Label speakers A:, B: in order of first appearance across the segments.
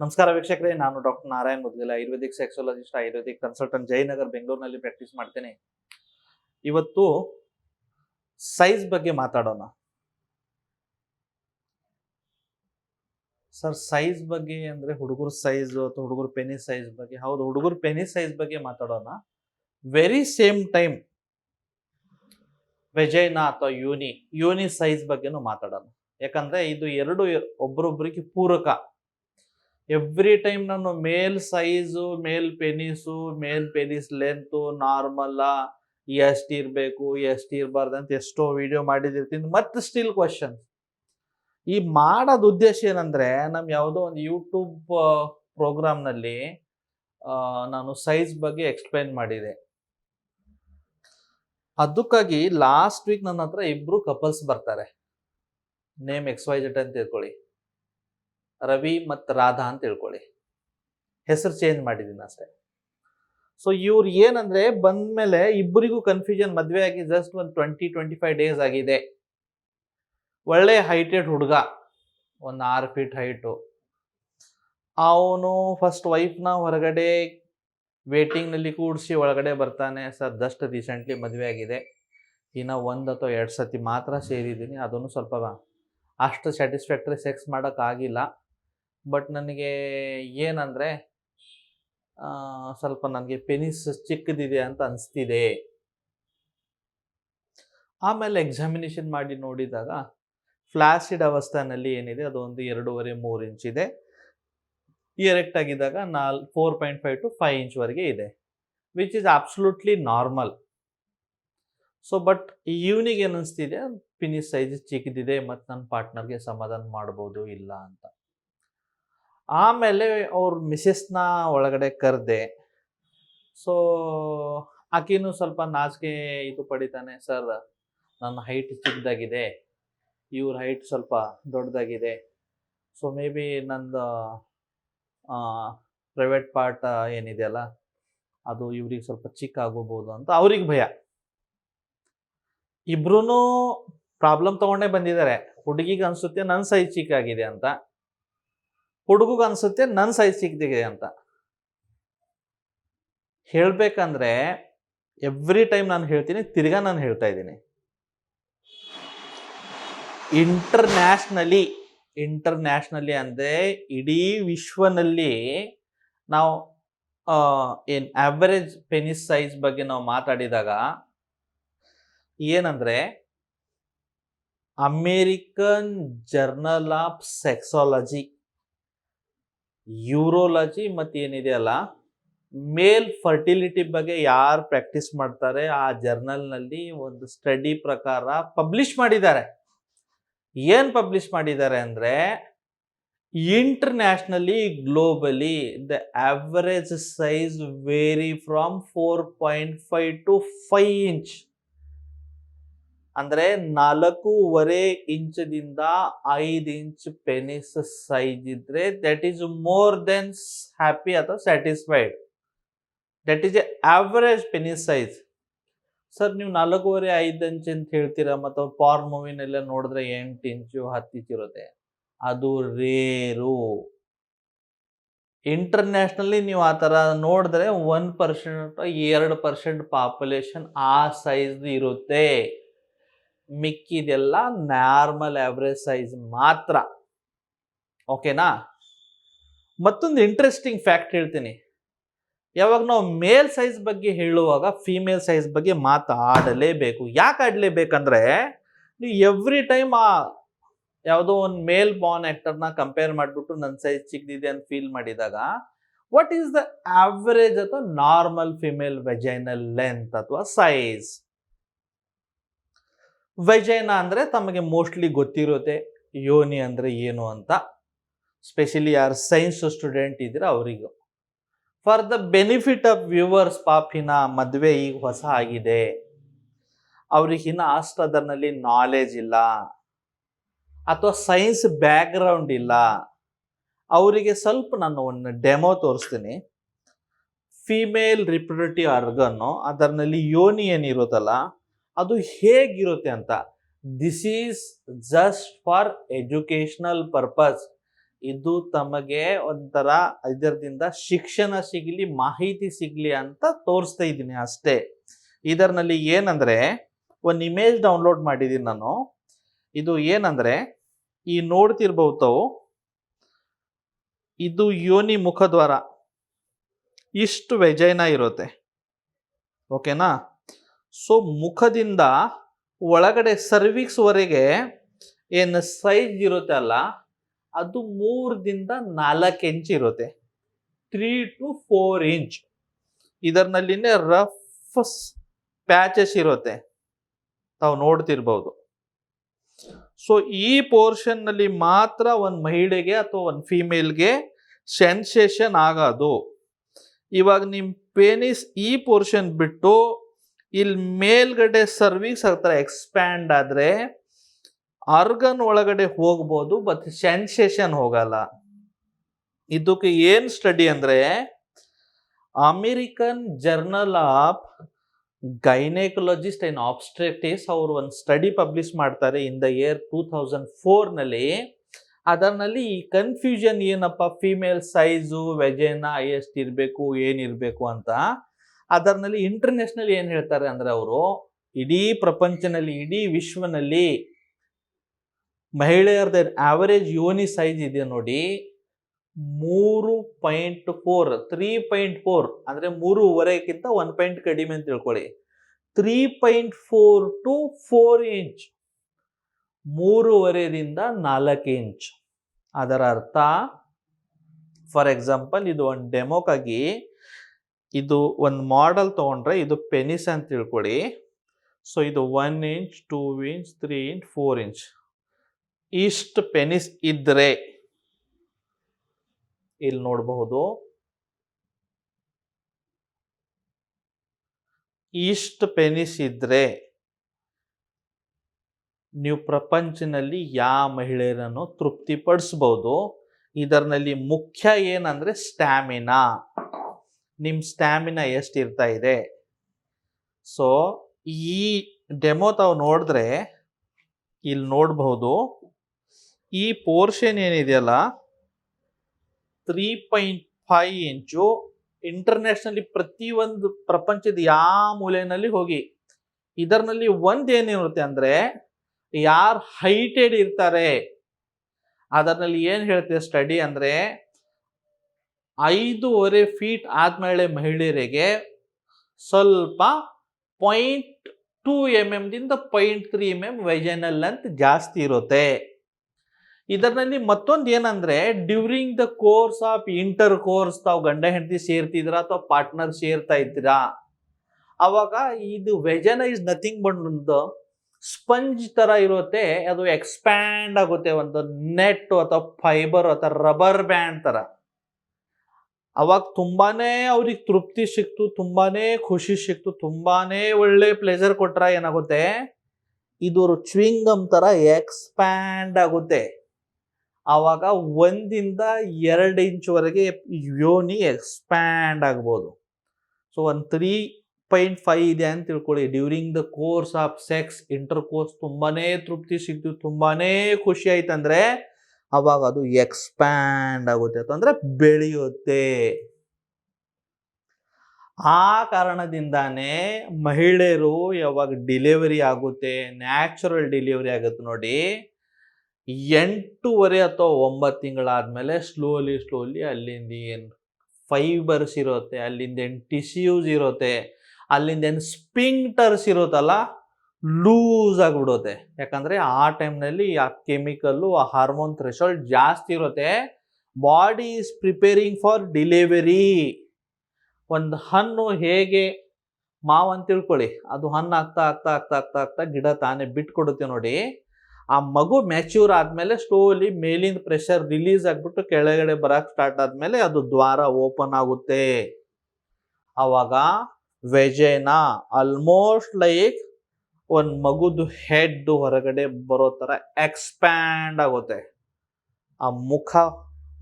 A: ನಮಸ್ಕಾರ ವೀಕ್ಷಕರೇ, ನಾನು doctor Narayan Mudgila, Ayurvedic sexologist, Ayurvedic consultant Jayanagar, ಬೆಂಗಳೂರಿನಲ್ಲಿ ಪ್ರಾಕ್ಟೀಸ್ ಮಾಡ್ತೇನೆ. ಇವತ್ತು ಸೈಜ್ ಬಗ್ಗೆ ಮಾತಾಡೋಣ. ಸರ್ ಸೈಜ್ ಬಗ್ಗೆ ಅಂದ್ರೆ ಹುಡುಗರ ಸೈಜ್ ಅಥವಾ ಹುಡುಗರ ಪೆನಿ ಸೈಜ್ ಬಗ್ಗೆ, ಹೌದು, ಹುಡುಗರ ಪೆನಿ ಸೈಜ್ ಬಗ್ಗೆ ಮಾತಾಡೋಣ. ವೆರಿ ಸೇಮ್ ಟೈಮ್ ವೆಜೈನಾ ಅಥವಾ ಯೂನಿ ಯೂನಿ ಸೈಜ್ ಬಗ್ಗೆನೂ ಮಾತಾಡೋಣ. ಯಾಕಂದ್ರೆ ಇದು ಎರಡು ಒಬ್ರೊಬ್ರಿಗೆ ಪೂರಕ. ಎವ್ರಿ ಟೈಮ್ ನಾನು male size male penis male penis length ನಾರ್ಮಲ್ಲಾ ಎಷ್ಟು ಇರಬೇಕು ಎಷ್ಟು ಇರಬಾರ್ದು ಅಂತ ಎಷ್ಟೋ ವಿಡಿಯೋ ಮಾಡಿದಿರ್ತೀನಿ. ಮತ್ತೆ ಸ್ಟಿಲ್ ಕ್ವಶನ್ ಈ ಮಾಡೋದು ಉದ್ದೇಶ ಏನಂದ್ರೆ ನಮ್ಮ ಯಾವುದೋ ಒಂದು ಯೂಟ್ಯೂಬ್ ಪ್ರೋಗ್ರಾಮ್ನಲ್ಲಿ ನಾನು ಸೈಜ್ ಬಗ್ಗೆ ಎಕ್ಸ್ಪ್ಲೈನ್ ಮಾಡಿದೆ. ಅದಕ್ಕಾಗಿ ಲಾಸ್ಟ್ ವೀಕ್ ನನ್ನ ಹತ್ರ ಇಬ್ರು ಕಪಲ್ಸ್ ಬರ್ತಾರೆ. ನೇಮ್ ಎಕ್ಸ್ ವೈ ಅಂತ ತಿಳ್ಕೊಳ್ಳಿ. ರವಿ ಮತ್ತು ರಾಧಾ ಅಂತ ತಿಳ್ಕೊಳ್ಳಿ. ಹೆಸರು ಚೇಂಜ್ ಮಾಡಿದ್ದೀನಿ ಅಷ್ಟೇ. ಸೊ ಇವ್ರು ಏನಂದ್ರೆ ಬಂದ್ಮೇಲೆ ಇಬ್ಬರಿಗೂ ಕನ್ಫ್ಯೂಷನ್ ಮದುವೆ ಆಗಿ ಜಸ್ಟ್ ಒಂದು ಟ್ವೆಂಟಿ ಟ್ವೆಂಟಿ ಫೈವ್ ಡೇಸ್ ಆಗಿದೆ. ಒಳ್ಳೆ ಹೈಟೆಡ್ ಹುಡುಗ. ಒಂದು ಆರು ಫೀಟ್ ಹೈಟು ಅವನು ಫಸ್ಟ್ ವೈಫ್ನ ಹೊರಗಡೆ ವೇಟಿಂಗ್ನಲ್ಲಿ ಕೂಡಿಸಿ ಒಳಗಡೆ ಬರ್ತಾನೆ. ಸರ್ ಜಸ್ಟ್ ರೀಸೆಂಟ್ಲಿ ಮದುವೆ ಆಗಿದೆ. ಇನ್ನು ಒಂದು ಅಥವಾ ಎರಡು ಸತಿ ಮಾತ್ರ ಸೇರಿದ್ದೀನಿ. ಅದನ್ನು ಸ್ವಲ್ಪ ಅಷ್ಟು ಸ್ಯಾಟಿಸ್ಫ್ಯಾಕ್ಟ್ರಿ ಸೆಕ್ಸ್ ಮಾಡೋಕ್ಕಾಗಿಲ್ಲ ಬಟ್ ನನಗೆ ಏನಂದರೆ ಸ್ವಲ್ಪ ನನಗೆ ಪೆನಿಸ್ ಚಿಕ್ಕದಿದೆ ಅಂತ ಅನಿಸ್ತಿದೆ. ಆಮೇಲೆ ಎಕ್ಸಾಮಿನೇಷನ್ ಮಾಡಿ ನೋಡಿದಾಗ ಫ್ಲಾಸಿಡ್ ಅವಸ್ಥೆನಲ್ಲಿ ಏನಿದೆ, ಅದು ಒಂದು ಎರಡೂವರೆ ಮೂರು ಇಂಚ್ ಇದೆ. ಎರೆಕ್ಟ್ ಆಗಿದ್ದಾಗ ನಾಲ್ four point five to five ಇಂಚ್ವರೆಗೆ ಇದೆ which is absolutely normal so but ಇವನಿಗೆ ಏನಿಸ್ತಿದೆ ಪಿನಿಸ್ ಸೈಜ್ ಚಿಕ್ಕದಿದೆ ಮತ್ತು ನನ್ನ ಪಾರ್ಟ್ನರ್ಗೆ ಸಮಾಧಾನ ಮಾಡ್ಬೋದು ಇಲ್ಲ ಅಂತ. ಆಮೇಲೆ ಅವ್ರ ಮಿಸ್ಸಸ್ನ ಒಳಗಡೆ ಕರೆದೆ. ಸೊ ಆಕಿನೂ ಸ್ವಲ್ಪ ನಾಚಿಕೆ ಇದು ಪಡಿತಾನೆ, ಸರ್, ನನ್ನ ಹೈಟ್ ಚಿಕ್ಕದಾಗಿದೆ. ಇವ್ರ ಹೈಟ್ ಸ್ವಲ್ಪ ದೊಡ್ಡದಾಗಿದೆ. ಸೊ ಮೇ ಬಿ ನಂದು ಪ್ರೈವೇಟ್ ಪಾರ್ಟ್ ಏನಿದೆಯಲ್ಲ, ಅದು ಇವ್ರಿಗೆ ಸ್ವಲ್ಪ ಚಿಕ್ಕ ಆಗೋಬೋದು ಅಂತ ಅವ್ರಿಗೆ ಭಯ. ಇಬ್ರು ಪ್ರಾಬ್ಲಮ್ ತಗೊಂಡೇ ಬಂದಿದ್ದಾರೆ. ಹುಡುಗಿಗೆ ಅನ್ಸುತ್ತೆ ನನ್ನ ಸೈಜ್ ಚಿಕ್ಕಾಗಿದೆ ಅಂತ. ಹುಡುಗಗೆ ಅನ್ಸುತ್ತೆ ನನ್ನ ಸೈಜ್ ಸಿಗ್ತಿದೆ ಅಂತ. ಹೇಳಬೇಕಂದ್ರೆ ಎವ್ರಿ ಟೈಮ್ ನಾನು ಹೇಳ್ತೀನಿ, ತಿರ್ಗಾ ನಾನು ಹೇಳ್ತಾ ಇದ್ದೀನಿ. ಇಂಟರ್ನ್ಯಾಷನಲಿ ಇಂಟರ್ನ್ಯಾಷನಲಿ ಅಂದರೆ ಇಡೀ ವಿಶ್ವನಲ್ಲಿ ನಾವು ಏನು ಆವರೇಜ್ ಪೆನಿಸ್ ಸೈಜ್ ಬಗ್ಗೆ ನಾವು ಮಾತಾಡಿದಾಗ, ಏನಂದ್ರೆ American journal of sexology urology ಮತ್ತು ಏನಿದೆಯಲ್ಲ ಮೇಲ್ ಫರ್ಟಿಲಿಟಿ ಬಗ್ಗೆ ಯಾರು ಪ್ರಾಕ್ಟೀಸ್ ಮಾಡ್ತಾರೆ ಆ ಜರ್ನಲ್ನಲ್ಲಿ ಒಂದು ಸ್ಟಡಿ ಪ್ರಕಾರ ಪಬ್ಲಿಷ್ ಮಾಡಿದ್ದಾರೆ. ಏನು ಪಬ್ಲಿಷ್ ಮಾಡಿದ್ದಾರೆ ಅಂದರೆ, internationally, globally, the average size vary from four point five to five inch. ಅಂದರೆ ನಾಲ್ಕೂವರೆ ಇಂಚದಿಂದ ಐದು ಇಂಚ್ ಪೆನಿಸ್ ಸೈಜ್ ಇದ್ರೆ that is more than happy ಅಥವಾ satisfied that is a average penis size sir ನೀವು ನಾಲ್ಕೂವರೆ ಐದು ಇಂಚ್ ಅಂತ ಹೇಳ್ತೀರಾ? ಮತ್ತು ಪಾರ್ ಮೂವಿನೆಲ್ಲ ನೋಡಿದ್ರೆ ಎಂಟು ಇಂಚು ಹತ್ತು ಇಂಚು ಇರುತ್ತೆ. ಅದು ರೇರು. ಇಂಟರ್ನ್ಯಾಷನಲಿ ನೀವು ಆ ಥರ ನೋಡಿದ್ರೆ ಒನ್ ಪರ್ಸೆಂಟ್ ಎರಡು ಪರ್ಸೆಂಟ್ ಪಾಪ್ಯುಲೇಷನ್ ಆ ಸೈಜ್ ಇರುತ್ತೆ. ಮಿಕ್ಕಿದೆಲ್ಲ ನಾರ್ಮಲ್ ಆವ್ರೇಜ್ ಸೈಜ್ ಮಾತ್ರ. ಓಕೆನಾ ಮತ್ತೊಂದು ಇಂಟ್ರೆಸ್ಟಿಂಗ್ ಫ್ಯಾಕ್ಟ್ ಹೇಳ್ತೀನಿ. ಯಾವಾಗ ನಾವು ಮೇಲ್ ಸೈಜ್ ಬಗ್ಗೆ ಹೇಳುವಾಗ ಫೀಮೇಲ್ ಸೈಜ್ ಬಗ್ಗೆ ಮಾತಾಡಲೇಬೇಕು. ಯಾಕೆ ಆಡಲೇಬೇಕಂದ್ರೆ, ನೀವು ಎವ್ರಿ ಟೈಮ್ ಆ ಯಾವುದೋ ಒಂದು ಮೇಲ್ ಬಾರ್ನ್ ಆ್ಯಕ್ಟರ್ನ ಕಂಪೇರ್ ಮಾಡಿಬಿಟ್ಟು ನನ್ನ ಸೈಜ್ ಚಿಕ್ಕದಿದೆ ಅಂತ ಫೀಲ್ ಮಾಡಿದಾಗ ವಾಟ್ ಈಸ್ ದ ಆವ್ರೇಜ್ ಅಥವಾ ನಾರ್ಮಲ್ ಫಿಮೇಲ್ ವೆಜೈನಲ್ ಲೆಂತ್ ಅಥವಾ ಸೈಜ್ ವೆಜೈನ ಅಂದರೆ ತಮಗೆ ಮೋಸ್ಟ್ಲಿ ಗೊತ್ತಿರುತ್ತೆ, ಯೋನಿ ಅಂದರೆ ಏನು ಅಂತ. ಸ್ಪೆಷಲಿ ಯಾರು ಸೈನ್ಸ್ ಸ್ಟೂಡೆಂಟ್ ಇದ್ರೆ ಅವರಿಗೂ. For the benefit of viewers ಪಾಪಿನ ಮದುವೆ ಈಗ ಹೊಸ ಆಗಿದೆ. ಅವ್ರಿಗೆ ಇನ್ನು ಅಷ್ಟು ಅದರಲ್ಲಿ ನಾಲೆಜ್ ಇಲ್ಲ. ಅಥವಾ ಸೈನ್ಸ್ ಬ್ಯಾಕ್ಗ್ರೌಂಡ್ ಇಲ್ಲ. ಅವರಿಗೆ ಸ್ವಲ್ಪ ನಾನು ಒಂದು ಡೆಮೋ ತೋರಿಸ್ತೀನಿ. ಫಿಮೇಲ್ ರಿಪ್ರೊಡಕ್ಟಿವ್ ಆರ್ಗನ್ನು ಅದರಲ್ಲಿ ಯೋನಿ ಏನಿರುತ್ತಲ್ಲ ಅದು ಹೇಗಿರುತ್ತೆ ಅಂತ. This is just for educational purpose ಇದು ತಮಗೆ ಒಂಥರ ಇದರದಿಂದ ಶಿಕ್ಷಣ ಸಿಗಲಿ, ಮಾಹಿತಿ ಸಿಗಲಿ ಅಂತ ತೋರಿಸ್ತಾ ಇದ್ದೀನಿ ಅಷ್ಟೇ. ಇದರಲ್ಲಿ ಏನಂದ್ರೆ, ಒಂದು ಇಮೇಜ್ ಡೌನ್ಲೋಡ್ ಮಾಡಿದ್ದೀನಿ ನಾನು. ಇದು ಏನಂದ್ರೆ, ಈ ನೋಡ್ತಿರ್ಬೋದು ತಾವು ಇದು ಯೋನಿ ಮುಖದ್ವಾರ. ಇಷ್ಟು ವೆಜೈನ ಇರುತ್ತೆ. ಓಕೆನಾ ಸೊ ಮುಖದಿಂದ ಒಳಗಡೆ ಸರ್ವಿಕ್ಸ್ ವರೆಗೆ ಏನು ಸೈಜ್ ಇರುತ್ತೆ ಅಲ್ಲ, ಅದು ಮೂರರಿಂದ ನಾಲ್ಕು ಇಂಚ್ ಇರುತ್ತೆ. ತ್ರೀ ಟು ಫೋರ್ ಇಂಚ್ ಇದರ್ನಲ್ಲಿನೇ ರಫ್ ಪ್ಯಾಚಸ್ ಇರುತ್ತೆ. ತಾವು ನೋಡ್ತಿರ್ಬೋದು. ಸೊ ಈ ಪೋರ್ಷನ್ನಲ್ಲಿ ಮಾತ್ರ ಒಂದು ಮಹಿಳೆಗೆ ಅಥವಾ ಒಂದು ಫೀಮೇಲ್ಗೆ ಸೆನ್ಸೇಷನ್ ಆಗೋದು. ಇವಾಗ ನಿಮ್ಮ ಪೇನಿಸ್ ಈ ಪೋರ್ಷನ್ ಬಿಟ್ಟು ಇಲ್ಲಿ ಮೇಲ್ಗಡೆ ಸರ್ವಿಸ್ ಹತ್ರ ಎಕ್ಸ್ಪ್ಯಾಂಡ್ ಆದರೆ ಆರ್ಗನ್ ಒಳಗಡೆ ಹೋಗ್ಬೋದು ಬಟ್ ಸೆನ್ಸೇಷನ್ ಹೋಗಲ್ಲ. ಇದಕ್ಕೆ ಏನು ಸ್ಟಡಿ ಅಂದರೆ American journal of gynaecologist and obstetrics ಅವರು ಒಂದು ಸ್ಟಡಿ ಪಬ್ಲಿಷ್ ಮಾಡ್ತಾರೆ in the year two thousand ಫೋರ್ನಲ್ಲಿ ಅದರಲ್ಲಿ ಈ ಕನ್ಫ್ಯೂಷನ್ ಏನಪ್ಪ? ಫಿಮೇಲ್ ಸೈಜು ವೆಜೆನ ಎಷ್ಟು ಇರಬೇಕು ಏನಿರಬೇಕು ಅಂತ. ಅದರಲ್ಲಿ ಇಂಟರ್ನ್ಯಾಷನಲ್ ಏನು ಹೇಳ್ತಾರೆ ಅಂದ್ರೆ ಅವರು, ಇಡೀ ಪ್ರಪಂಚನಲ್ಲಿ, ಇಡೀ ವಿಶ್ವನಲ್ಲಿ ಮಹಿಳೆಯರದ ಆವರೇಜ್ ಯೋನಿ ಸೈಜ್ ಇದೆ ನೋಡಿ, ಮೂರು point four three point four ಅಂದರೆ ಮೂರುವರೆಗಿಂತ ಒನ್ ಪಾಯಿಂಟ್ ಕಡಿಮೆ ಅಂತ ತಿಳ್ಕೊಳ್ಳಿ. Three point four to four inch ಮೂರುವರೆದಿಂದ ನಾಲ್ಕು ಇಂಚ್ ಅದರ ಅರ್ಥ ಫಾರ್ ಎಕ್ಸಾಂಪಲ್ ಇದು ಒಂದು ಡೆಮೋಕ್ಕಾಗಿ ಇದು ಒಂದು ಮಾಡೆಲ್ ತೊಗೊಂಡ್ರೆ ಇದು ಪೆನಿಸ್ ಅಂತ ತಿಳ್ಕೊಳ್ಳಿ ಸೊ ಇದು one inch two inch three inch four inch ಇಷ್ಟು ಪೆನಿಸ್ ಇದ್ದರೆ ಇಲ್ಲಿ ನೋಡಬಹುದು. ಇಷ್ಟು ಪೆನಿಸ್ ಇದ್ದರೆ ನೀವು ಪ್ರಪಂಚನಲ್ಲಿ ಯಾವ ಮಹಿಳೆಯರನ್ನು ತೃಪ್ತಿಪಡಿಸ್ಬೋದು ಇದರಲ್ಲಿ ಮುಖ್ಯ ಏನಂದರೆ ಸ್ಟ್ಯಾಮಿನಾ ನಿಮ್ಮ ಸ್ಟ್ಯಾಮಿನಾ ಎಷ್ಟು ಇರ್ತಾ ಇದೆ? ಸೊ ಈ ಡೆಮೋ ತಾವು ನೋಡಿದ್ರೆ ಇಲ್ಲಿ ನೋಡಬಹುದು, ಈ ಪೋರ್ಷನ್ ಏನಿದೆಯಲ್ಲ three point five inch internationally ಪ್ರತಿಯೊಂದು ಪ್ರಪಂಚದ ಯಾವ ಮೂಲೆಯಲ್ಲಿ ಹೋಗಿ. ಇದರಲ್ಲಿ ಒಂದು ಏನಿರುತ್ತೆ ಅಂದರೆ, ಯಾರು ಹೈಟೆಡ್ ಇರ್ತಾರೆ ಅದರಲ್ಲಿ ಏನು ಹೇಳ್ತೀವಿ ಸ್ಟಡಿ ಅಂದ್ರೆ ಐದೂವರೆ ಫೀಟ್ ಆದಮೇಲೆ ಮಹಿಳೆಯರಿಗೆ ಸ್ವಲ್ಪ point two M ಎಮ್ದಿಂದ point three M M vaginal ಅಂತ ಜಾಸ್ತಿ ಇರುತ್ತೆ. ಇದರಲ್ಲಿ ಮತ್ತೊಂದು ಏನಂದ್ರೆ during the course of intercourse ತಾವು ಗಂಡ ಹೆಂಡತಿ ಸೇರ್ತಿದ್ರಾ ಅಥವಾ ಪಾರ್ಟ್ನರ್ ಸೇರ್ತಾ ಇದ್ದೀರಾ? ಅವಾಗ ಇದು ವೆಜನ ಇಸ್ ನಥಿಂಗ್ ಬಟ್ ಒಂದು ಸ್ಪಂಜ್ ತರ ಇರುತ್ತೆ. ಅದು ಎಕ್ಸ್ಪ್ಯಾಂಡ್ ಆಗುತ್ತೆ. ಒಂದು ನೆಟ್ ಅಥವಾ ಫೈಬರ್ ಅಥವಾ ರಬ್ಬರ್ ಬ್ಯಾಂಡ್ ತರ. ಅವಾಗ ತುಂಬಾನೇ ಅವ್ರಿಗೆ ತೃಪ್ತಿ ಸಿಕ್ತು, ತುಂಬಾನೇ ಖುಷಿ ಸಿಕ್ತು, ತುಂಬಾನೇ ಒಳ್ಳೆ ಪ್ಲೇಜರ್ ಕೊಟ್ರ ಏನಾಗುತ್ತೆ? ಇದು ಚ್ವಿಂಗಮ್ ತರ ಎಕ್ಸ್ಪ್ಯಾಂಡ್ ಆಗುತ್ತೆ. ಆವಾಗ ಒಂದಿಂದ ಎರಡು ಇಂಚ್ವರೆಗೆ ಯೋನಿ ಎಕ್ಸ್ಪ್ಯಾಂಡ್ ಆಗ್ಬೋದು. ಸೊ ಒಂದು ತ್ರೀ ಪಾಯಿಂಟ್ ಫೈವ್ ಇದೆ ಅಂತ ತಿಳ್ಕೊಳ್ಳಿ. During the course of sex intercourse ತುಂಬಾನೇ ತೃಪ್ತಿ ಸಿಕ್ತು, ತುಂಬಾನೇ ಖುಷಿ ಆಯ್ತಂದ್ರೆ ಅವಾಗ ಅದು ಎಕ್ಸ್ಪ್ಯಾಂಡ್ ಆಗುತ್ತೆ. ಅಂದ್ರೆ ಬೆಳೆಯುತ್ತೆ. ಆ ಕಾರಣದಿಂದಾನೇ ಮಹಿಳೆಯರು ಯಾವಾಗ ಡಿಲಿವರಿ ಆಗುತ್ತೆ ನ್ಯಾಚುರಲ್ ಡಿಲಿವರಿ ಆಗುತ್ತೆ ನೋಡಿ, ಎಂಟೂವರೆ ಅಥವಾ ಒಂಬತ್ತು ತಿಂಗಳಾದಮೇಲೆ ಸ್ಲೋಲಿ ಸ್ಲೋಲಿ ಅಲ್ಲಿಂದ ಏನು ಫೈಬರ್ಸ್ ಇರುತ್ತೆ, ಅಲ್ಲಿಂದ ಏನು ಟಿಶ್ಯೂಸ್ ಇರುತ್ತೆ, ಅಲ್ಲಿಂದ ಏನು ಸ್ಪಿಂಕ್ಟರ್ಸ್ ಇರುತ್ತಲ್ಲ ಲೂಸ್ ಆಗಿಬಿಡುತ್ತೆ. ಯಾಕಂದ್ರೆ ಆ ಟೈಮ್ನಲ್ಲಿ ಆ ಕೆಮಿಕಲ್ಲು ಆ ಹಾರ್ಮೋನ್ ಥ್ರೆಶೋಲ್ಡ್ ಜಾಸ್ತಿ ಇರುತ್ತೆ. Body is preparing for delivery ಒಂದು ಹಣ್ಣು ಹೇಗೆ ಮಾವು ಅಂತ ತಿಳ್ಕೊಳ್ಳಿ. ಅದು ಹಣ್ಣು ಆಗ್ತಾ ಆಗ್ತಾ ಆಗ್ತಾ ಆಗ್ತಾ ಆಗ್ತಾ ಗಿಡ ತಾನೇ ಬಿಟ್ಕೊಡುತ್ತೆ ನೋಡಿ. ಆ ಮಗು ಮ್ಯಾಚ್ಯೂರ್ ಆದಮೇಲೆ ಸ್ಲೋಲಿ ಮೇಲಿಂದ ಪ್ರೆಷರ್ ರಿಲೀಸ್ ಆಗಿಬಿಟ್ಟು ಕೆಳಗಡೆ ಬರೋಕ್ಕೆ ಸ್ಟಾರ್ಟ್ ಆದಮೇಲೆ ಅದು ದ್ವಾರ ಓಪನ್ ಆಗುತ್ತೆ. ಆವಾಗ ವೆಜೇನ ಆಲ್ಮೋಸ್ಟ್ ಲೈಕ್ ಒಂದ್ ಮಗುದು ಹೆಡ್ ಹೊರಗಡೆ ಬರೋ ಥರ ಎಕ್ಸ್ಪ್ಯಾಂಡ್ ಆಗುತ್ತೆ. ಆ ಮುಖ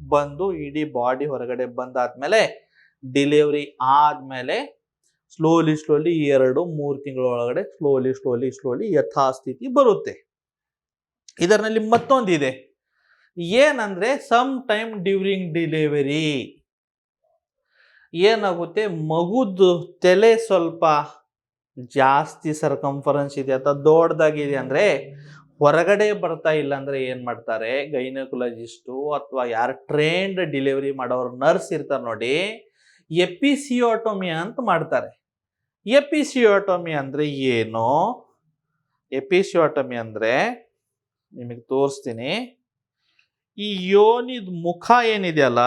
A: ಬಂದು ಇಡೀ ಬಾಡಿ ಹೊರಗಡೆ ಬಂದಾದ್ಮೇಲೆ ಡಿಲಿವರಿ ಆದಮೇಲೆ ಸ್ಲೋಲಿ ಸ್ಲೋಲಿ ಎರಡು, ಮೂರು ತಿಂಗಳ ಒಳಗಡೆ ಸ್ಲೋಲಿ ಸ್ಲೋಲಿ ಸ್ಲೋಲಿ ಯಥಾಸ್ಥಿತಿ ಬರುತ್ತೆ. ಇದರಲ್ಲಿ ಮತ್ತೊಂದಿದೆ. ಏನಂದ್ರೆ ಸಮ್ ಟೈಮ್ ಡ್ಯೂರಿಂಗ್ ಡಿಲಿವರಿ ಏನಾಗುತ್ತೆ ಮಗುದು ತಲೆ ಸ್ವಲ್ಪ ಜಾಸ್ತಿ ಸರ್ಕಂಫರೆನ್ಸ್ ಇದೆ ಅಥವಾ ದೊಡ್ಡದಾಗಿದೆ ಅಂದರೆ ಹೊರಗಡೆ ಬರ್ತಾ ಇಲ್ಲ ಅಂದರೆ ಏನು ಮಾಡ್ತಾರೆ? ಗೈನಕೊಲಜಿಸ್ಟು ಅಥವಾ ಯಾರು ಟ್ರೈನ್ಡ್ ಡೆಲಿವರಿ ಮಾಡೋರು ನರ್ಸ್ ಇರ್ತಾರೆ ನೋಡಿ ಎಪಿಸಿಯೋಟೊಮಿ ಅಂತ ಮಾಡ್ತಾರೆ. ಎಪಿಸಿಯೋಟೊಮಿ ಅಂದರೆ ಏನು? ಎಪಿಸಿಯೋಟೊಮಿ ಅಂದರೆ, ನಿಮಗೆ ತೋರಿಸ್ತೀನಿ. ಈ ಯೋನಿದ ಮುಖ ಏನಿದೆಯಲ್ಲ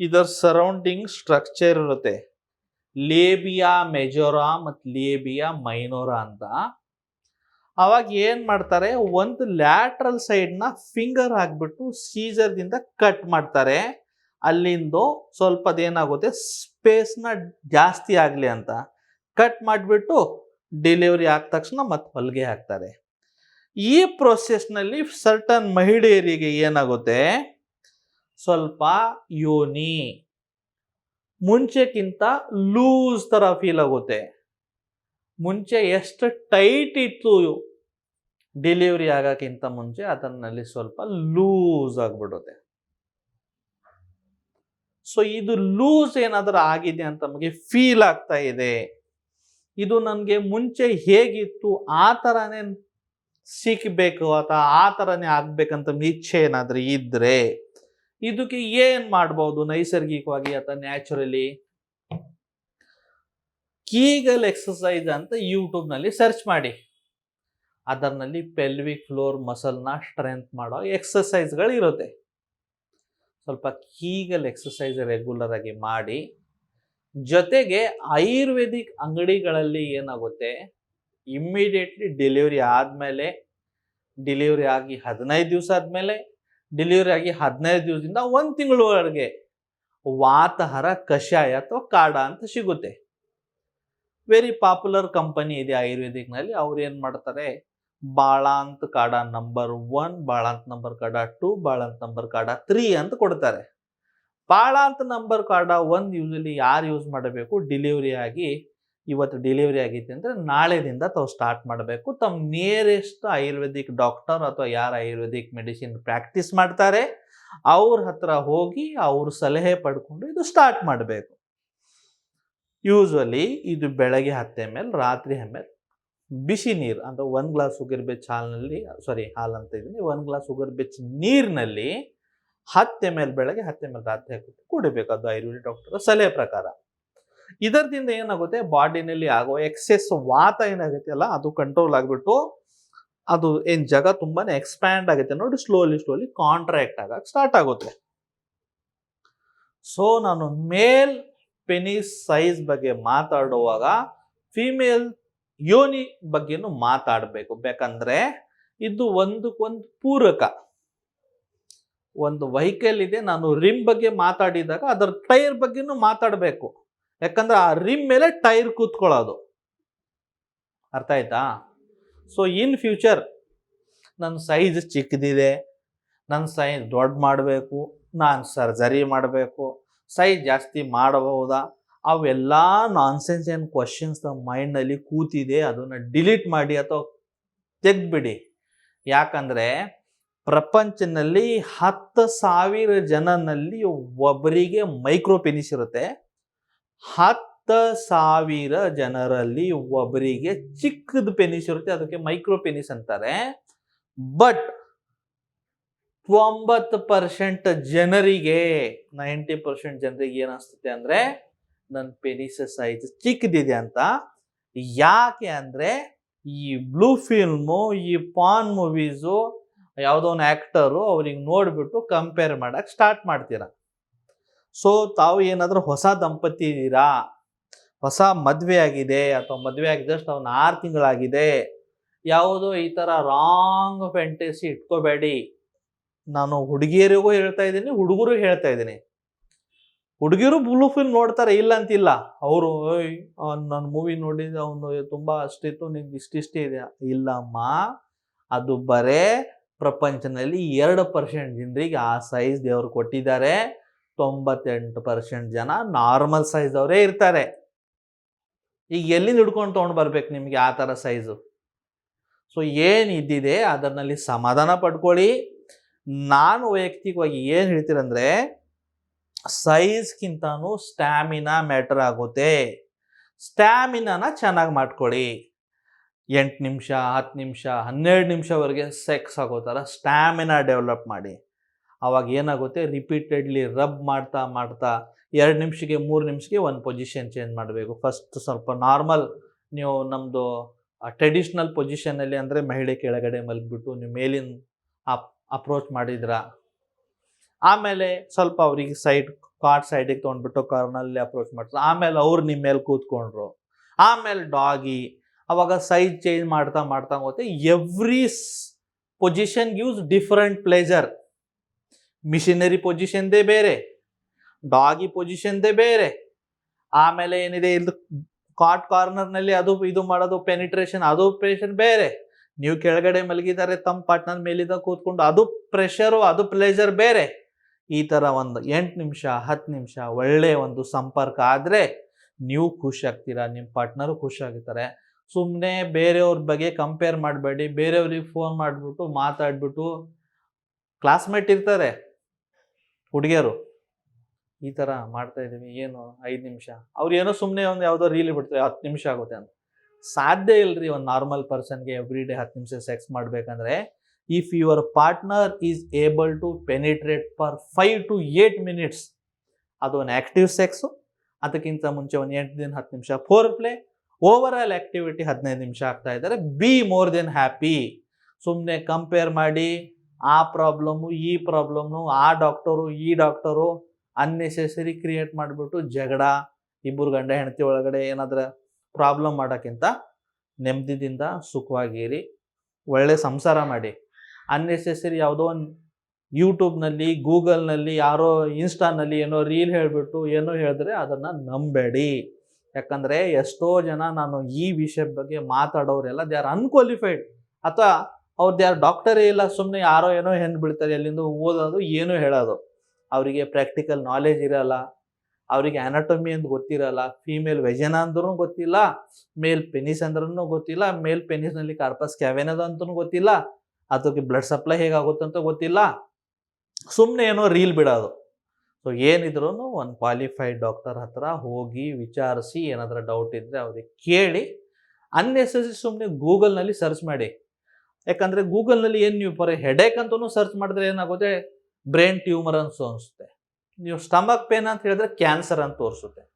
A: ಇದರ ಸರೌಂಡಿಂಗ್ ಸ್ಟ್ರಕ್ಚರ್ ಇರುತ್ತೆ. ಲೇಬಿಯಾ ಮೆಜೋರಾ ಮತ್ತು ಲೇಬಿಯಾ ಮೈನೋರಾ ಅಂತ. ಅವಾಗ ಏನು ಮಾಡ್ತಾರೆ? ಒಂದು ಲ್ಯಾಟ್ರಲ್ ಸೈಡ್ನ ಫಿಂಗರ್ ಹಾಕ್ಬಿಟ್ಟು ಸೀಜರ್ದಿಂದ ಕಟ್ ಮಾಡ್ತಾರೆ. ಅಲ್ಲಿಂದ ಸ್ವಲ್ಪ ಅದೇನಾಗುತ್ತೆ ಸ್ಪೇಸ್ನ ಜಾಸ್ತಿ ಆಗಲಿ ಅಂತ. ಕಟ್ ಮಾಡಿಬಿಟ್ಟು ಡೆಲಿವರಿ ಆದ ತಕ್ಷಣ ಮತ್ತೆ ಹೊಲಿಗೆ ಹಾಕ್ತಾರೆ. ಈ ಪ್ರೊಸೆಸ್ನಲ್ಲಿ ಸರ್ಟನ್ ಮಹಿಳೆಯರಿಗೆ ಏನಾಗುತ್ತೆ? ಸ್ವಲ್ಪ ಯೋನಿ. ಮುಂಚೆಕ್ಕಿಂತ ಲೂಸ್ ತರ ಫೀಲ್ ಆಗುತ್ತೆ. ಮುಂಚೆ ಎಷ್ಟು ಟೈಟ್ ಇತ್ತು ಡೆಲಿವರಿ ಆಗೋಕ್ಕಿಂತ ಮುಂಚೆ ಅದನ್ನಲ್ಲಿ ಸ್ವಲ್ಪ ಲೂಸ್ ಆಗಿಬಿಡುತ್ತೆ. ಸೊ ಇದು ಲೂಸ್ ಏನಾದರೂ ಆಗಿದೆ ಅಂತ ನಮಗೆ ಫೀಲ್ ಆಗ್ತಾ ಇದೆ. ಇದು ನನಗೆ ಮುಂಚೆ ಹೇಗಿತ್ತು, ಆ ಥರನೇ ಸಿಕ್ಕಬೇಕು ಅಥವಾ ಆ ಥರನೇ ಆಗ್ಬೇಕಂತ ಇಚ್ಛೆ ಏನಾದರೂ ಇದ್ರೆ ಇದಕ್ಕೆ ಏನ್ ಮಾಡ್ಬೋದು ನೈಸರ್ಗಿಕವಾಗಿ ಅಥವಾ ನ್ಯಾಚುರಲಿ? ಕೀಗಲ್ ಎಕ್ಸಸೈಸ್ ಅಂತ ಯೂಟ್ಯೂಬ್ನಲ್ಲಿ ಸರ್ಚ್ ಮಾಡಿ. ಅದರಲ್ಲಿ ಪೆಲ್ವಿಕ್ ಫ್ಲೋರ್ ಮಸಲ್ನ ಸ್ಟ್ರೆಂತ್ ಮಾಡೋ ಎಕ್ಸಸೈಸ್ಗಳು ಇರುತ್ತೆ. ಸ್ವಲ್ಪ ಕೀಗಲ್ ಎಕ್ಸಸೈಸ್ ರೆಗ್ಯುಲರ್ ಆಗಿ ಮಾಡಿ. ಜೊತೆಗೆ ಆಯುರ್ವೇದಿಕ್ ಅಂಗಡಿಗಳಲ್ಲಿ ಏನಾಗುತ್ತೆ? ಇಮ್ಮಿಡಿಯೇಟ್ಲಿ ಡೆಲಿವರಿ ಆದಮೇಲೆ, ಡೆಲಿವರಿ ಆಗಿ ಹದಿನೈದು ದಿವಸ ಆದಮೇಲೆ ಡೆಲಿವರಿ ಆಗಿ ಹದಿನೈದು ದಿವಸದಿಂದ ಒಂದು ತಿಂಗಳವರೆಗೆ ವಾತಹರ, ಕಷಾಯ ಅಥವಾ ಕಾಡ ಅಂತ ಸಿಗುತ್ತೆ. ವೆರಿ ಪಾಪ್ಯುಲರ್ ಕಂಪನಿ ಇದೆ ಆಯುರ್ವೇದಿಕ್ನಲ್ಲಿ. ಅವ್ರು ಏನು ಮಾಡ್ತಾರೆ? ಬಾಳಾಂತ್ ಕಾಡ ನಂಬರ್ ಒನ್ ಬಾಳಾಂತ್ ನಂಬರ್ ಕಾಡ ಟೂ ಬಾಳಾಂತ್ ನಂಬರ್ ಕಾಡ ತ್ರೀ ಅಂತ ಕೊಡ್ತಾರೆ. ಬಾಳಾಂತ್ ನಂಬರ್ ಕಾಡ ಒಂದು ಯೂಸಲ್ಲಿ ಯಾರು ಯೂಸ್ ಮಾಡಬೇಕು? ಡೆಲಿವರಿ ಆಗಿ ಇವತ್ತು ಡೆಲಿವರಿ ಆಗೈತೆ ಅಂದರೆ ನಾಳೆದಿಂದ ತಾವು ಸ್ಟಾರ್ಟ್ ಮಾಡಬೇಕು. ತಮ್ಮ ನಿಯರೆಸ್ಟ್ ಆಯುರ್ವೇದಿಕ್ ಡಾಕ್ಟರ್ ಅಥವಾ ಯಾರು ಆಯುರ್ವೇದಿಕ್ ಮೆಡಿಸಿನ್ ಪ್ರಾಕ್ಟೀಸ್ ಮಾಡ್ತಾರೆ, ಅವ್ರ ಹತ್ರ ಹೋಗಿ ಅವ್ರ ಸಲಹೆ ಪಡ್ಕೊಂಡು ಇದು ಸ್ಟಾರ್ಟ್ ಮಾಡಬೇಕು. ಯೂಶ್ವಲಿ ಇದು ಬೆಳಗ್ಗೆ ಹತ್ತೆ ಮೇಲೆ, ರಾತ್ರಿ ಆಮೇಲೆ ಬಿಸಿ ನೀರು ಅಂದರೆ ಒಂದು ಗ್ಲಾಸ್ ಉಗುರು ಬೆಚ್ಚ ಹಾಲಿನಲ್ಲಿ ಸಾರಿ ಹಾಲು ಅಂತ ಇದ್ದೀನಿ, ಒಂದು ಗ್ಲಾಸ್ ಉಗುರು ಬೆಚ್ಚ ನೀರಿನಲ್ಲಿ ಹತ್ತೆ ಮೇಲೆ, ಬೆಳಗ್ಗೆ ಹತ್ತೆ ಮೇಲೆ ರಾತ್ರಿ ಹಾಕಿ ಕುಡಿಬೇಕು. ಅದು ಆಯುರ್ವೇದಿಕ್ ಡಾಕ್ಟರ್ ಸಲಹೆ ಪ್ರಕಾರ. ಇದರಿಂದ ಏನಾಗುತ್ತೆ? ಬಾಡಿನಲ್ಲಿ ಆಗೋ ಎಕ್ಸೆಸ್ ವಾತ ಏನಾಗುತ್ತೆ ಅಲ್ಲ, ಅದು ಕಂಟ್ರೋಲ್ ಆಗಿಬಿಟ್ಟು ಅದು ಏನ್ ಜಾಗ ತುಂಬಾನೇ ಎಕ್ಸ್ಪ್ಯಾಂಡ್ ಆಗುತ್ತೆ ನೋಡಿ ಸ್ಲೋಲಿ ಸ್ಲೋಲಿ ಕಾಂಟ್ರಾಕ್ಟ್ ಆಗಕ್ಕೆ ಸ್ಟಾರ್ಟ್ ಆಗುತ್ತೆ. ಸೊ ನಾನು ಮೇಲ್ ಪೆನಿಸ್ ಸೈಜ್ ಬಗ್ಗೆ ಮಾತಾಡುವಾಗ ಫಿಮೇಲ್ ಯೋನಿ ಬಗ್ಗೆನೂ ಮಾತಾಡಬೇಕು. ಬೇಕಂದ್ರೆ ಇದು ಒಂದಕ್ಕೊಂದು ಪೂರಕ. ಒಂದು ವೆಹಿಕಲ್ ಇದೆ, ನಾನು ರಿಮ್ ಬಗ್ಗೆ ಮಾತಾಡಿದಾಗ ಅದರ ಟೈರ್ ಬಗ್ಗೆನೂ ಮಾತಾಡಬೇಕು. ಯಾಕಂದ್ರೆ ಆ ರಿಮ್ ಮೇಲೆ ಟೈರ್ ಕೂತ್ಕೊಳ್ಳೋದು. ಅರ್ಥ ಆಯ್ತಾ? ಸೊ ಇನ್ ಫ್ಯೂಚರ್ ನನ್ನ ಸೈಜ್ ಚಿಕ್ಕದಿದೆ. ನನ್ನ ಸೈಜ್ ದೊಡ್ಡ ಮಾಡಬೇಕು. ನಾನು ಸರ್ಜರಿ ಮಾಡಬೇಕು. ಸೈಜ್ ಜಾಸ್ತಿ ಮಾಡಬಹುದಾ? ಅವೆಲ್ಲ ನಾನ್ಸೆನ್ಸ್ ಏನು ಕ್ವಶನ್ಸ್ ನಮ್ಮ ಮೈಂಡ್ನಲ್ಲಿ ಕೂತಿದೆ. ಅದನ್ನು ಡಿಲೀಟ್ ಮಾಡಿ ಅಥವಾ ತೆಗೆದ್ಬಿಡಿ. ಯಾಕಂದರೆ ಪ್ರಪಂಚದಲ್ಲಿ ಹತ್ತು ಸಾವಿರ ಜನನಲ್ಲಿ ಒಬ್ಬರಿಗೆ ಮೈಕ್ರೋ ಪೆನಿಸ್ ಇರುತ್ತೆ. ಹತ್ತು ಸಾವಿರ ಜನರಲ್ಲಿ ಒಬ್ಬರಿಗೆ ಚಿಕ್ಕದ ಪೆನಿಸ್ ಇರುತ್ತೆ, ಅದಕ್ಕೆ ಮೈಕ್ರೋ ಪೆನಿಸ್ ಅಂತಾರೆ. ಬಟ್ ತೊಂಬತ್ತು ಪರ್ಸೆಂಟ್ ಜನರಿಗೆ, ನೈಂಟಿ ಪರ್ಸೆಂಟ್ ಜನರಿಗೆ ಏನಿಸ್ತದೆ ಅಂದ್ರೆ ನನ್ನ ಪೆನಿಸ್ ಸೈಜ್ ಚಿಕ್ಕದಿದೆ ಅಂತ. ಯಾಕೆ ಅಂದ್ರೆ, ಈ ಬ್ಲೂ ಫಿಲ್ಮು, ಈ ಪಾನ್ ಮೂವೀಸು, ಯಾವುದೋ ಒಂದು ಆ್ಯಕ್ಟರು ಅವ್ರಿಗೆ ನೋಡಿಬಿಟ್ಟು ಕಂಪೇರ್ ಮಾಡಕ್ಕೆ ಸ್ಟಾರ್ಟ್ ಮಾಡ್ತೀರ. ಸೊ ತಾವು ಏನಾದರೂ ಹೊಸ ದಂಪತಿ ಇದ್ದೀರಾ? ಹೊಸ ಮದುವೆ ಆಗಿದೆ ಅಥವಾ ಮದುವೆ ಆಗಿದಷ್ಟು ಅವ್ನು ಆರು ತಿಂಗಳಾಗಿದೆ. ಯಾವುದೋ ಈ ಥರ ರಾಂಗ್ ಫ್ಯಾಂಟಸಿ ಇಟ್ಕೋಬೇಡಿ. ನಾನು ಹುಡುಗಿಯರಿಗೂ ಹೇಳ್ತಾ ಇದ್ದೀನಿ, ಹುಡುಗರು ಹೇಳ್ತಾ ಇದ್ದೀನಿ. ಹುಡುಗಿರು ಬ್ಲೂ ಫಿಲ್ಮ್ ನೋಡ್ತಾರೆ, ಇಲ್ಲ ಅಂತಿಲ್ಲ. ಅವರು ನನ್ನ ಮೂವಿ ನೋಡಿದ ಅವನು ತುಂಬ ಅಷ್ಟಿತ್ತು ನಿಮ್ಗೆ ಇಷ್ಟಿಷ್ಟೇ ಇದೆ. ಇಲ್ಲಮ್ಮ, ಅದು ಬರೇ ಪ್ರಪಂಚದಲ್ಲಿ ಎರಡು ಪರ್ಸೆಂಟ್ ಜನರಿಗೆ ಆ ಸೈಜ್ ದೇವರು ಕೊಟ್ಟಿದ್ದಾರೆ. ತೊಂಬತ್ತೆಂಟು ಪರ್ಸೆಂಟ್ ಜನ ನಾರ್ಮಲ್ ಸೈಜ್ ಅವರೇ ಇರ್ತಾರೆ. ಈಗ ಎಲ್ಲಿ ಹಿಡ್ಕೊಂಡು ತೊಗೊಂಡು ಬರ್ಬೇಕು ನಿಮಗೆ ಆ ಥರ ಸೈಜು ಸೊ ಏನು ಇದ್ದಿದೆ ಅದರಲ್ಲಿ ಸಮಾಧಾನ ಪಡ್ಕೊಳ್ಳಿ. ನಾನು ವೈಯಕ್ತಿಕವಾಗಿ ಏನು ಹೇಳ್ತೀರಂದ್ರೆ ಸೈಜ್ಗಿಂತನೂ ಸ್ಟ್ಯಾಮಿನಾ ಮ್ಯಾಟರ್ ಆಗುತ್ತೆ. ಸ್ಟ್ಯಾಮಿನಾನ ಚೆನ್ನಾಗಿ ಮಾಡ್ಕೊಳ್ಳಿ. ಎಂಟು ನಿಮಿಷ, ಹತ್ತು ನಿಮಿಷ, ಹನ್ನೆರಡು ನಿಮಿಷವರೆಗೆ ಸೆಕ್ಸ್ ಆಗೋ ಥರ ಸ್ಟ್ಯಾಮಿನಾ ಡೆವಲಪ್ ಮಾಡಿ. ಅವಾಗ ಏನಾಗುತ್ತೆ? ರಿಪೀಟೆಡ್ಲಿ ರಬ್ ಮಾಡ್ತಾ ಮಾಡ್ತಾ ಎರಡು ನಿಮಿಷಕ್ಕೆ, ಮೂರು ನಿಮಿಷಕ್ಕೆ ಒಂದು ಪೊಸಿಷನ್ ಚೇಂಜ್ ಮಾಡಬೇಕು. ಫಸ್ಟ್ ಸ್ವಲ್ಪ ನಾರ್ಮಲ್ ನೀವು ನಮ್ಮದು ಟ್ರೆಡಿಷ್ನಲ್ ಪೊಸಿಷನಲ್ಲಿ ಅಂದರೆ ಮಹಿಳೆ ಕೆಳಗಡೆ ಮಲಗಿಬಿಟ್ಟು ನೀವು ಮೇಲಿನ ಅಪ್ ಅಪ್ರೋಚ್ ಮಾಡಿದ್ರ? ಆಮೇಲೆ ಸ್ವಲ್ಪ ಅವ್ರಿಗೆ ಸೈಡ್ ಕಾಟ್ ಸೈಡಿಗೆ ತೊಗೊಂಡ್ಬಿಟ್ಟು ಕಾರ್ನಲ್ಲಿ ಅಪ್ರೋಚ್ ಮಾಡ್ತಾರೆ ಆಮೇಲೆ ಅವ್ರು ನಿಮ್ಮ ಮೇಲೆ ಕೂತ್ಕೊಂಡ್ರು. ಆಮೇಲೆ ಡಾಗಿ ಅವಾಗ ಸೈಜ್ ಚೇಂಜ್ ಮಾಡ್ತಾ ಮಾಡ್ತಾ ಹೋಗುತ್ತೆ. Every position gives different pleasure missionary ಪೊಸಿಷನ್ದೇ ಬೇರೆ ಡಾಗಿ ಪೊಸಿಷನ್ದೇ ಬೇರೆ. ಆಮೇಲೆ ಏನಿದೆ, ಇದು ಕಾಟ್ ಕಾರ್ನರ್ನಲ್ಲಿ ಅದು, ಇದು ಮಾಡೋದು ಪೆನಿಟ್ರೇಷನ್ ಅದು ಪ್ರೆಷರ್ ಬೇರೆ. ನೀವು ಕೆಳಗಡೆ ಮಲಗಿದ್ದಾರೆ ತಮ್ಮ ಪಾರ್ಟ್ನರ್ ಮೇಲಿದ್ದ ಕೂತ್ಕೊಂಡು ಅದು ಪ್ರೆಷರು ಅದು ಪ್ಲೇಜರ್ ಬೇರೆ. ಈ ಥರ ಒಂದು ಎಂಟು ನಿಮಿಷ, ಹತ್ತು ನಿಮಿಷ ಒಳ್ಳೆಯ ಒಂದು ಸಂಪರ್ಕ ಆದರೆ ನೀವು ಖುಷಿ ನಿಮ್ಮ ಪಾರ್ಟ್ನರು ಖುಷಿಯಾಗಿರ್ತಾರೆ ಸುಮ್ಮನೆ ಬೇರೆಯವ್ರ ಬಗ್ಗೆ ಕಂಪೇರ್ ಮಾಡಬೇಡಿ, ಬೇರೆಯವ್ರಿಗೆ ಫೋನ್ ಮಾಡಿಬಿಟ್ಟು ಮಾತಾಡ್ಬಿಟ್ಟು ಕ್ಲಾಸ್ಮೇಟ್ ಇರ್ತಾರೆ. ಹುಡುಗಿಯರು. ಈ ಥರ ಮಾಡ್ತಾ ಇದ್ದೀವಿ ಏನು ಐದು ನಿಮಿಷ. ಅವ್ರು ಏನೋ ಸುಮ್ಮನೆ ಒಂದು ಯಾವುದೋ ರೀಲಿ ಬಿಡ್ತಾರೆ, ಹತ್ತು ನಿಮಿಷ ಆಗುತ್ತೆ ಅಂತ. ಸಾಧ್ಯ ಇಲ್ಲರಿ ಒಂದು ನಾರ್ಮಲ್ ಪರ್ಸನ್ಗೆ ಎವ್ರಿ ಡೇ ಹತ್ತು ನಿಮಿಷ ಸೆಕ್ಸ್ ಮಾಡಬೇಕಂದ್ರೆ if your partner is able to penetrate for five to eight minutes ಅದು ಒಂದು ಆ್ಯಕ್ಟಿವ್ ಸೆಕ್ಸು ಅದಕ್ಕಿಂತ ಮುಂಚೆ ಒಂದು ಎಂಟು ದಿನ ಹತ್ತು ನಿಮಿಷ foreplay overall activity ಹದಿನೈದು ನಿಮಿಷ ಆಗ್ತಾ ಇದ್ದಾರೆ ಬಿ ಮೋರ್ ದೆನ್ ಹ್ಯಾಪಿ ಸುಮ್ಮನೆ ಕಂಪೇರ್ ಮಾಡಿ ಆ ಪ್ರಾಬ್ಲಮ್ಮು ಈ ಪ್ರಾಬ್ಲಮ್ಮು ಆ ಡಾಕ್ಟರು, ಈ ಡಾಕ್ಟರು ಅನ್ನೆಸೆಸರಿ ಕ್ರಿಯೇಟ್ ಮಾಡಿಬಿಟ್ಟು ಜಗಳ, ಇಬ್ಬರು ಗಂಡ ಹೆಂಡತಿ ಒಳಗಡೆ ಏನಾದ್ರೆ ಪ್ರಾಬ್ಲಮ್ ಮಾಡೋಕ್ಕಿಂತ ನೆಮ್ಮದಿದಿಂದ ಸುಖವಾಗಿರಿ ಒಳ್ಳೆ ಸಂಸಾರ ಮಾಡಿ. ಅನ್ನೆಸೆಸರಿ ಯಾವುದೋ ಒಂದು ಯೂಟ್ಯೂಬ್ನಲ್ಲಿ, ಗೂಗಲ್ನಲ್ಲಿ, ಯಾರೋ ಇನ್ಸ್ಟಾನಲ್ಲಿ ಏನೋ ರೀಲ್ ಹೇಳಿಬಿಟ್ಟು ಏನೋ ಹೇಳಿದ್ರೆ ಅದನ್ನು ನಂಬೇಡಿ. ಯಾಕಂದರೆ ಎಷ್ಟೋ ಜನ ನಾನು ಈ ವಿಷಯದ ಬಗ್ಗೆ ಮಾತಾಡೋರೆಲ್ಲ ದೇ ಆರ್ ಅನ್ಕ್ವಾಲಿಫೈಡ್ ಅಥವಾ ಅವ್ರದ್ದು ಯಾರು ಡಾಕ್ಟರೇ ಇಲ್ಲ ಸುಮ್ಮನೆ ಯಾರೋ ಏನೋ ಹೆಣ್ಣು ಬಿಡ್ತಾರೆ ಅಲ್ಲಿಂದ ಓದೋದು, ಏನೂ ಹೇಳೋದು. ಅವರಿಗೆ ಪ್ರಾಕ್ಟಿಕಲ್ ನಾಲೆಜ್ ಇರಲ್ಲ, ಅವರಿಗೆ ಅನಾಟಮಿ ಅಂತ ಗೊತ್ತಿರಲ್ಲ ಫೀಮೇಲ್ ವೆಜನ ಅಂದ್ರೂ ಗೊತ್ತಿಲ್ಲ ಮೇಲ್ ಪೆನಿಸ್ ಅಂದ್ರೂ ಗೊತ್ತಿಲ್ಲ ಮೇಲ್ ಪೆನಿಸ್ನಲ್ಲಿ ಕಾರ್ಪಸ್ ಕ್ಯಾವೆನದ ಅಂತೂ ಗೊತ್ತಿಲ್ಲ, ಅದಕ್ಕೆ ಬ್ಲಡ್ ಸಪ್ಲೈ ಹೇಗಾಗುತ್ತೆ ಅಂತ ಗೊತ್ತಿಲ್ಲ. ಸುಮ್ಮನೆ ಏನೋ ರೀಲ್ ಬಿಡೋದು. ಸೊ ಏನಿದ್ರು ಒಂದು ಕ್ವಾಲಿಫೈಡ್ ಡಾಕ್ಟರ್ ಹತ್ರ ಹೋಗಿ ವಿಚಾರಿಸಿ ಏನಾದರೂ ಡೌಟ್ ಇದ್ದರೆ ಅವ್ರಿಗೆ ಕೇಳಿ ಅನ್ನೆಸರಿ ಸುಮ್ಮನೆ ಗೂಗಲ್ನಲ್ಲಿ ಸರ್ಚ್ ಮಾಡಿ. ಯಾಕಂದರೆ ಗೂಗಲ್ನಲ್ಲಿ ಏನು ನೀವು ಪರ ಹೆಡೇಕ್ ಅಂತಲೂ ಸರ್ಚ್ ಮಾಡಿದ್ರೆ ಏನಾಗುತ್ತೆ? ಬ್ರೈನ್ ಟ್ಯೂಮರ್ ಅಂತ ಅನಿಸುತ್ತೆ. ನೀವು ಸ್ಟಮಕ್ ಪೇನ್ ಅಂತ ಹೇಳಿದ್ರೆ ಕ್ಯಾನ್ಸರ್ ಅಂತ ತೋರಿಸುತ್ತೆ.